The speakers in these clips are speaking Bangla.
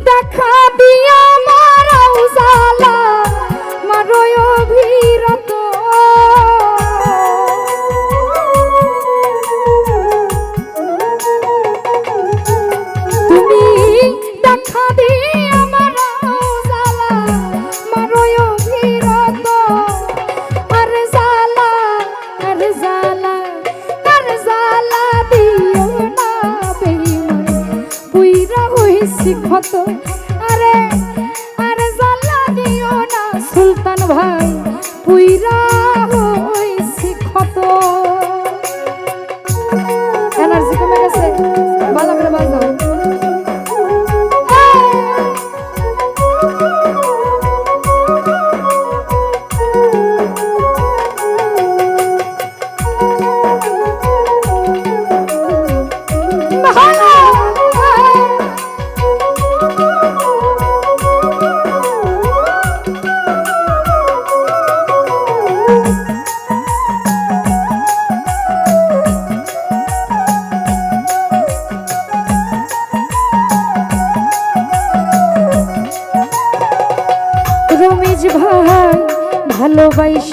দেখা দিয়া মারাও জালা মারয় ভাই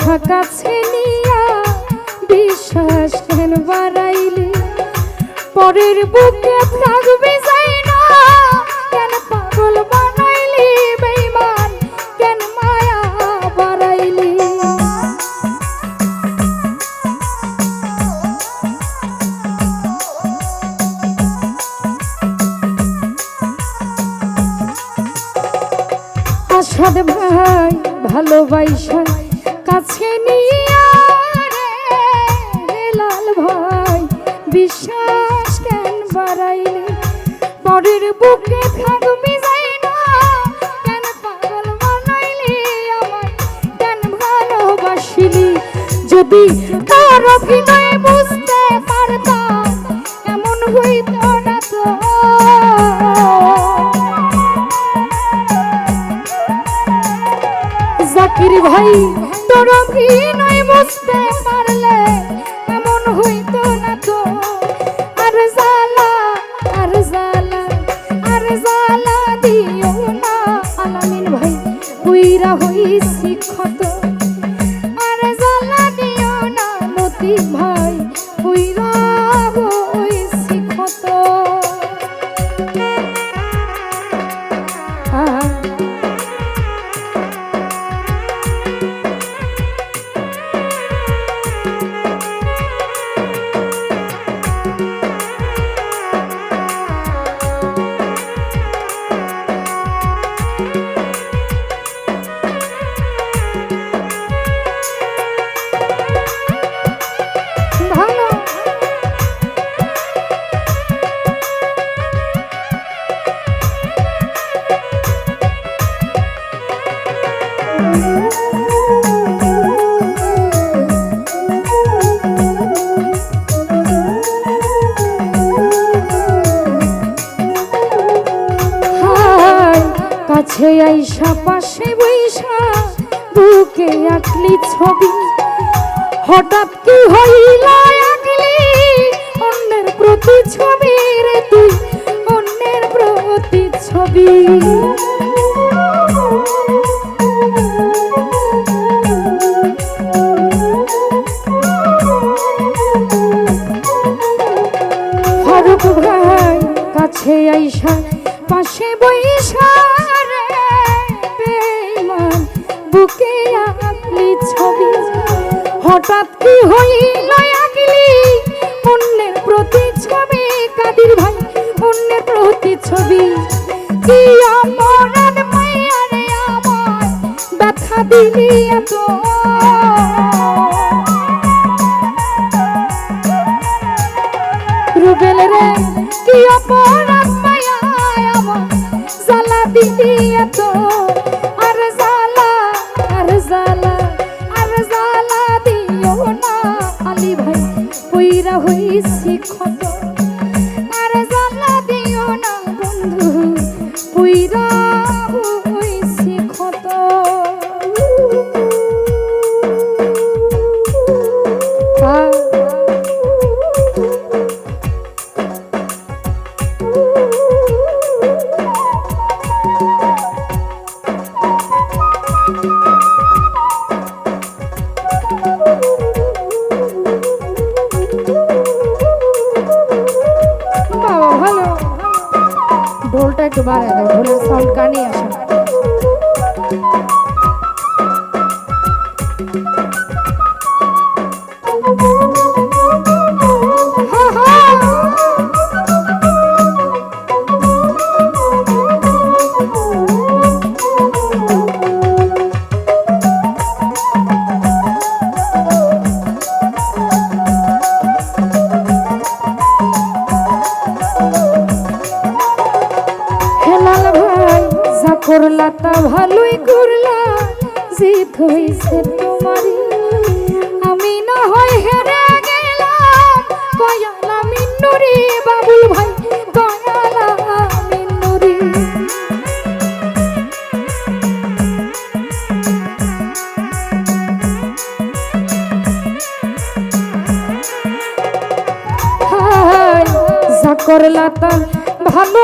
ভালোবাসা কাছে নিয়া বিশ্বাস কেন বাড়াইলি? পরের বুকে থাকবি যাই না। কেন পাগল বানাইলি বেইমান কেন মায়া বাড়াইলি? আসাদ ভাই, ভালোবাসা বিশ্বাস কেন বাড়াইলে? পরের বুকে থাকবি যাই না, কেন পাগল বানাইলি যদি তার অভিনয় বুঝতে ভাই তোর কি নয় বুঝতে পারলে। কাছে আইসা পাশে বৈশা, বুকে আঁকলি ছবি। হঠাৎ কি হইল আঁকলি? অন্যের প্রতি ছবি রে তুই, অন্যের প্রতি ছবি বুকে আঁকলি ছবি। হঠাৎ কি হইল আঁকলি? অন্যের প্রতি ছবি, কাদির ভাই, অন্যের প্রতি ছবি। কি অপরাধ মাইয়া রে আমার ব্যথা দিলি এত? কইরা হইছি ক্ষত। ঢোলটা একটু বাড়ায় দাও ঢোলের সাউন্ড কানে আসে হইছে তোমারই। আমি না হয় হেরে গেলাম। বাবুল ভাই কয়ালা মিন্নুরি। ভালো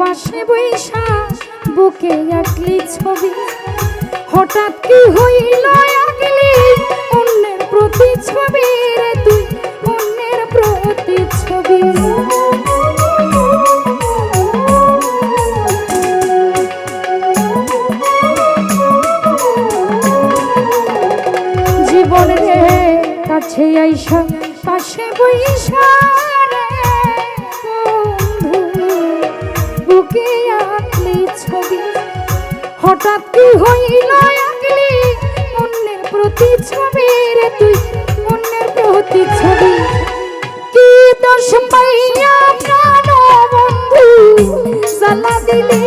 পাশে বৈশা, বুকে আঁকলি ছবি। হঠাৎ কি হইল আগলি অন্যের প্রতি ছবি রে তুই, অন্যের প্রতি ছবি হঠাৎ হইল আঁকলি, অন্যের প্রতি ছবি রে তুই, অন্যের প্রতি ছবি কি দোষ পাইয়া প্রাণ বন্ধু জ্বালা দিলি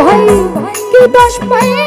ভাই, কি দোষ পাই